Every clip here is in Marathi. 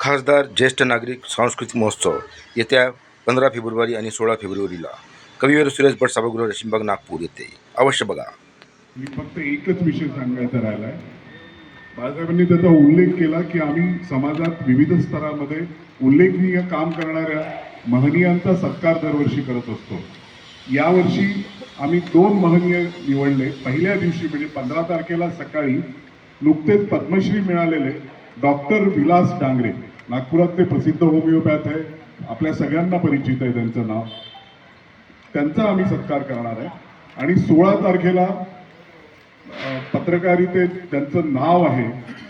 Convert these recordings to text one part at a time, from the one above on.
खासदार ज्येष्ठ नागरिक सांस्कृतिक महोत्सव येत्या पंधरा फेब्रुवारी आणि सोळा फेब्रुवारीला. कविवर सुरेश भट सभागृह रेशीमबाग नागपूर येथे. अवश्य बघा. मी फक्त एकच विषय सांगायचा आहे बाळासाहेबांनी त्याचा उल्लेख केला की आम्ही समाजात विविध स्तरामध्ये उल्लेखनीय काम करणाऱ्या महनीयांचा सत्कार दरवर्षी करत असतो. यावर्षी आम्ही दोन महनीय निवडले. पहिल्या दिवशी म्हणजे पंधरा तारखेला सकाळी नुकतेच पद्मश्री मिळालेले डॉक्टर विलास डांगरे. नागपुरात ते प्रसिद्ध होमिओपॅथ आहे. आपल्या सगळ्यांना परिचित आहे त्यांचं नाव. त्यांचा आम्ही सत्कार करणार आहे. आणि सोळा तारखेला पत्रकारितेत त्यांचं नाव आहे.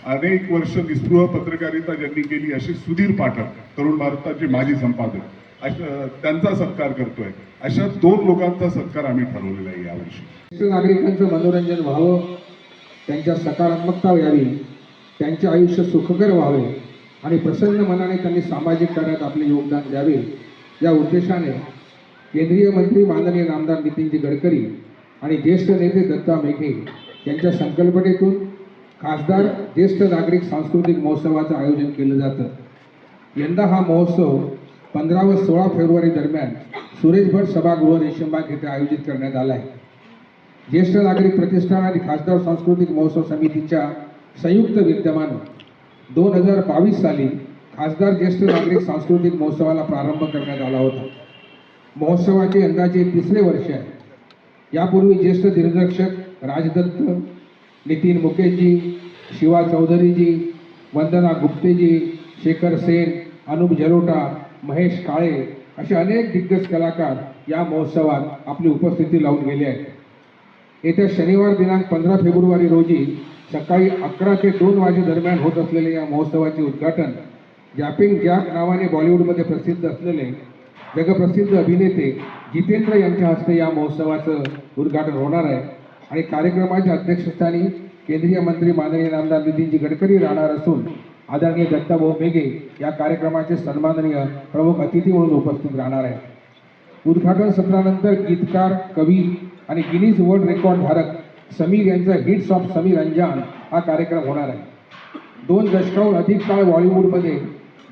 अनेक वर्ष निस्पृह पत्रकारिता ज्यांनी केली अशी सुधीर पाठक तरुण भारताचे माजी संपादक अशा त्यांचा सत्कार करतोय. अशा दोन लोकांचा सत्कार आम्ही ठरवलेला आहे यावर्षी. नागरिकांचं मनोरंजन व्हावं त्यांच्या सकारात्मकता यावी त्यांचे आयुष्य सुखकर व्हावे आणि प्रसन्न मनाने त्यांनी सामाजिक कार्यात आपले योगदान द्यावे. या उद्देशाने केंद्रीय मंत्री माननीय नामदार नितीनजी गडकरी आणि ज्येष्ठ नेते दत्ता मेघे यांच्या संकल्पनेतून खासदार ज्येष्ठ नागरिक सांस्कृतिक महोत्सवाचं आयोजन केलं जातं. यंदा हा महोत्सव पंधरा व सोळा फेब्रुवारी दरम्यान सुरेश भट सभागृह रेशीमबाग येथे आयोजित करण्यात आला आहे. ज्येष्ठ नागरिक प्रतिष्ठान आणि खासदार सांस्कृतिक महोत्सव समितीच्या संयुक्त विद्यमानं दोन हजार बावीस साली खासदार ज्येष्ठ नागरिक सांस्कृतिक महोत्सवाला प्रारंभ करण्यात आला होता. महोत्सवाचे अंदाजे तिसरे वर्ष आहे. यापूर्वी ज्येष्ठ दिग्दर्शक राजदत्त नितीन मुकेशजी शिवा चौधरीजी वंदना गुप्तेजी शेखर सेन अनुप जलोटा महेश काळे असे अनेक दिग्गज कलाकार या महोत्सवात आपली उपस्थिती लावून गेले आहेत. येत्या शनिवार दिनांक पंधरा फेब्रुवारी रोजी सकाळी अकरा ते दोन वाजे दरम्यान होत असलेल्या या महोत्सवाचे उद्घाटन जॅपिंग जॅक नावाने बॉलिवूडमध्ये प्रसिद्ध असलेले जगप्रसिद्ध अभिनेते जितेंद्र यांच्या हस्ते या महोत्सवाचं उद्घाटन होणार आहे. आणि कार्यक्रमाच्या अध्यक्षस्थानी केंद्रीय मंत्री माननीय रामदास नितीनजी गडकरी राहणार असून आदरणीय दत्ताभाऊ मेघे या कार्यक्रमाचे सन्माननीय प्रमुख अतिथी म्हणून उपस्थित राहणार आहेत. उद्घाटन सत्रानंतर गीतकार कवी आणि गिनीज वर्ल्ड रेकॉर्ड धारक समीर यांचा हिट्स ऑफ समीर अंजान हा कार्यक्रम होणार आहे. दोन दशकाहून अधिक काळ बॉलिवूडमध्ये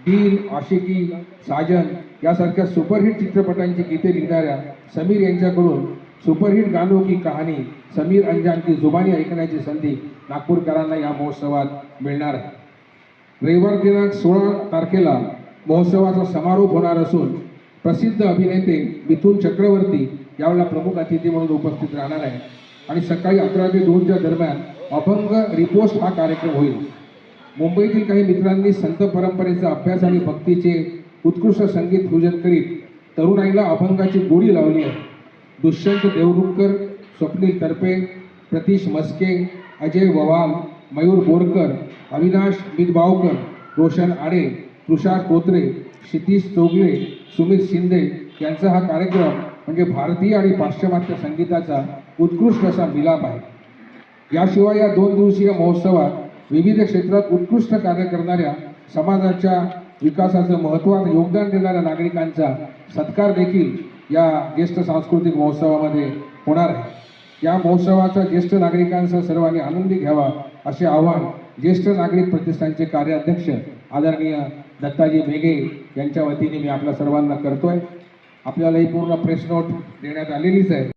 डील आशिकी साजन यासारख्या सुपरहिट चित्रपटांची गीते लिहिणाऱ्या समीर यांच्याकडून सुपरहिट गाणो की कहाणी समीर अंजान की जुबानी ऐकण्याची संधी नागपूरकरांना या महोत्सवात मिळणार आहे. रविवार दिनांक सोळा तारखेला महोत्सवाचा समारोप होणार असून प्रसिद्ध अभिनेते मिथुन चक्रवर्ती यावेळेला प्रमुख अतिथी म्हणून उपस्थित राहणार आहे आणि सकाळी अकरा ते दोनच्या दरम्यान अभंग रिपोस्ट हा कार्यक्रम होईल. मुंबईतील काही मित्रांनी संत परंपरेचा अभ्यास आणि भक्तीचे उत्कृष्ट संगीत पूजन करीत तरुणाईला अभंगाची गोडी लावली आहे. दुष्यंत देवरुखकर स्वप्नील तरपे प्रतीश मस्के अजय ववाल मयूर बोरकर अविनाश मिदबावकर रोशन आडे तुषार कोत्रे क्षितीश चोगले सुमित शिंदे यांचा हा कार्यक्रम म्हणजे भारतीय आणि पाश्चिमात्य संगीताचा उत्कृष्ट असा मिलाप आहे. याशिवाय या दोन दिवसीय महोत्सवात विविध क्षेत्रात उत्कृष्ट कार्य करणाऱ्या समाजाच्या विकासाचं महत्त्वाचं योगदान देणाऱ्या नागरिकांचा सत्कार देखील या ज्येष्ठ सांस्कृतिक महोत्सवामध्ये होणार आहे. या महोत्सवाचा ज्येष्ठ नागरिकांचा सर्वांनी आनंदी घ्यावा असे आवाहन ज्येष्ठ नागरिक प्रतिष्ठानचे कार्याध्यक्ष आदरणीय दत्ताजी मेघे यांच्या वतीने मी आपल्या सर्वांना करतोय. आपल्याला ही पूर्ण प्रेस नोट देण्यात आलेलीच आहे.